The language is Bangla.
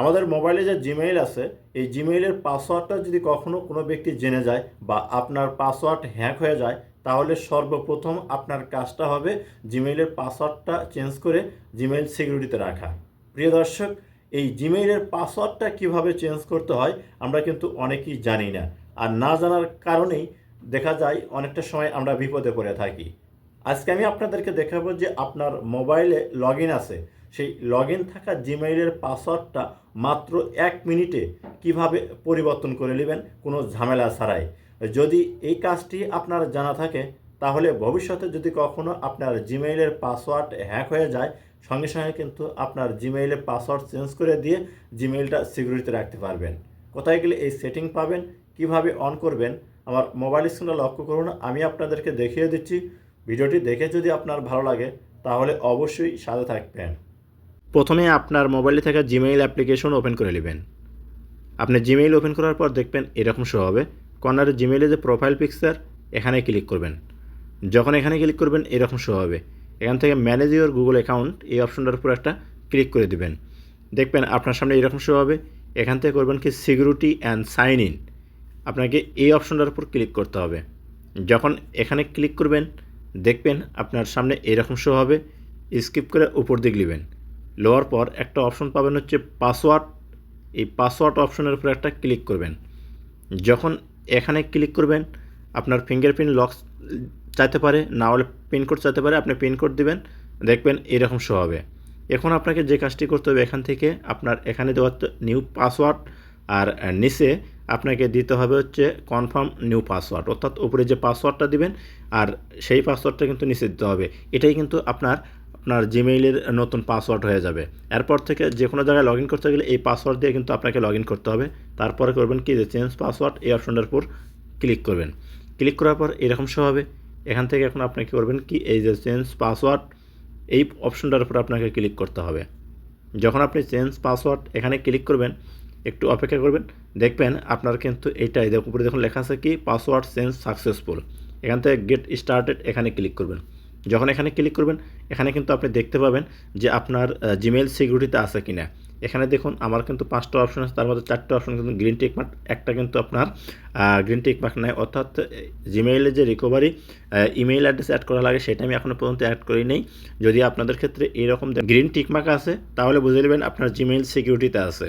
আমাদের মোবাইলে যে জিমেইল আছে, এই জিমেইলের পাসওয়ার্ডটা যদি কখনো কোনো ব্যক্তি জেনে যায় বা আপনার পাসওয়ার্ড হ্যাক হয়ে যায়, তাহলে সর্বপ্রথম আপনার কাজটা হবে জিমেইলের পাসওয়ার্ডটা চেঞ্জ করে জিমেইল সিকিউরিটিতে রাখা। প্রিয় দর্শক, এই জিমেইলের পাসওয়ার্ডটা কীভাবে চেঞ্জ করতে হয়, আমরা কিন্তু অনেকেই জানি না। আর না জানার কারণেই দেখা যায় অনেকটা সময় আমরা বিপদে পড়ে থাকি। আজকে আমি আপনাদেরকে দেখাবো যে আপনার মোবাইলে লগ আছে। সেই লগ থাকা জিমেইলের পাসওয়ার্ডটা মাত্র এক মিনিটে কীভাবে পরিবর্তন করে নেবেন কোনো ঝামেলা ছাড়াই। যদি এই কাজটি আপনার জানা থাকে, তাহলে ভবিষ্যতে যদি কখনো আপনার জিমেইলের পাসওয়ার্ড হ্যাক হয়ে যায়, সঙ্গে সঙ্গে কিন্তু আপনার জিমেইলের পাসওয়ার্ড চেঞ্জ করে দিয়ে জিমেইলটা সিকিউরিটিতে রাখতে পারবেন। কোথায় গেলে এই সেটিং পাবেন, কীভাবে অন করবেন, আমার মোবাইল স্ক্রিনে লক্ষ্য করুন, আমি আপনাদেরকে দেখিয়ে দিচ্ছি। ভিডিওটি দেখে যদি আপনার ভালো লাগে, তাহলে অবশ্যই সাথে থাকবেন। প্রথমে আপনার মোবাইলে থাকা জিমেইল অ্যাপ্লিকেশন ওপেন করে নেবেন। আপনি জিমেইল ওপেন করার পর দেখবেন এরকম শো হবে। কর্নারে জিমেইলে যে প্রোফাইল পিকচার, এখানে ক্লিক করবেন। যখন এখানে ক্লিক করবেন, এরকম শো হবে। এখান থেকে ম্যানেজ ইউর গুগল অ্যাকাউন্ট, এই অপশনটার উপর একটা ক্লিক করে দিবেন। দেখবেন আপনার সামনে এরকম শো হবে। এখান থেকে করবেন কি সিকিউরিটি অ্যান্ড সাইন ইন। আপনাকে এই অপশনটার উপর ক্লিক করতে হবে। যখন এখানে ক্লিক করবেন, দেখবেন আপনার সামনে এরকম শো হবে। স্কিপ করে উপর দিক নেবেন। লোয়ার পর একটা অপশন পাবেন হচ্ছে পাসওয়ার্ড এই পাসওয়ার্ড অপশনের উপর একটা ক্লিক করবেন। যখন এখানে ক্লিক করবেন, আপনার ফিঙ্গারপ্রিন্ট লক চাইতে পারে, না হলে পিনকোড চাইতে পারে, আপনি পিনকোড দিবেন, দেখবেন এরকম শো হবে। এখন আপনাকে যে কাজটি করতে হবে, এখান থেকে আপনার এখানে দেওয়া নিউ পাসওয়ার্ড আর নিচে আপনাকে দিতে হবে হচ্ছে কনফার্ম নিউ পাসওয়ার্ড অর্থাৎ উপরে যে পাসওয়ার্ডটা দিবেন আর সেই পাসওয়ার্ডটা কিন্তু নিচে দিতে হবে। এটাই কিন্তু আপনার আপনার জিমেইলের নতুন পাসওয়ার্ড হয়ে যাবে। এরপর থেকে যে কোনো জায়গায় লগ করতে গেলে এই পাসওয়ার্ড দিয়ে কিন্তু আপনাকে লগ করতে হবে। তারপরে করবেন কি? যে চেঞ্জ পাসওয়ার্ড এই অপশনটার উপর ক্লিক করবেন। ক্লিক করার পর এরকম শো হবে। এখান থেকে এখন আপনি কী করবেন কি? এই যে চেঞ্জ পাসওয়ার্ড এই অপশনটার উপর আপনাকে ক্লিক করতে হবে। যখন আপনি চেঞ্জ পাসওয়ার্ড এখানে ক্লিক করবেন একটু অপেক্ষা করবেন। দেখবেন আপনার কিন্তু এইটাই উপরে দেখুন লেখা আছে কি পাসওয়ার্ড চেঞ্জ সাকসেসফুল এখান থেকে গেট স্টার্টেড এখানে ক্লিক করবেন। যখন এখানে ক্লিক করবেন, এখানে কিন্তু আপনি দেখতে পাবেন যে আপনার জিমেল সিকিউরিটিতে আছে কি না এখানে দেখুন আমার কিন্তু পাঁচটা অপশন আছে, তার মধ্যে চারটে অপশন কিন্তু গ্রিন টিক মার্ক একটা কিন্তু আপনার গ্রিন টিক মার্ক নেয় অর্থাৎ জিমেইলে যে রিকভারি ইমেইল অ্যাড্রেস অ্যাড করা লাগে, সেটা আমি এখনও পর্যন্ত অ্যাড করি নেই। যদি আপনাদের ক্ষেত্রে এরকম গ্রিন টিক মার্ক আছে, তাহলে বুঝে নেবেন আপনার জিমেইল সিকিউরিটিতে আছে।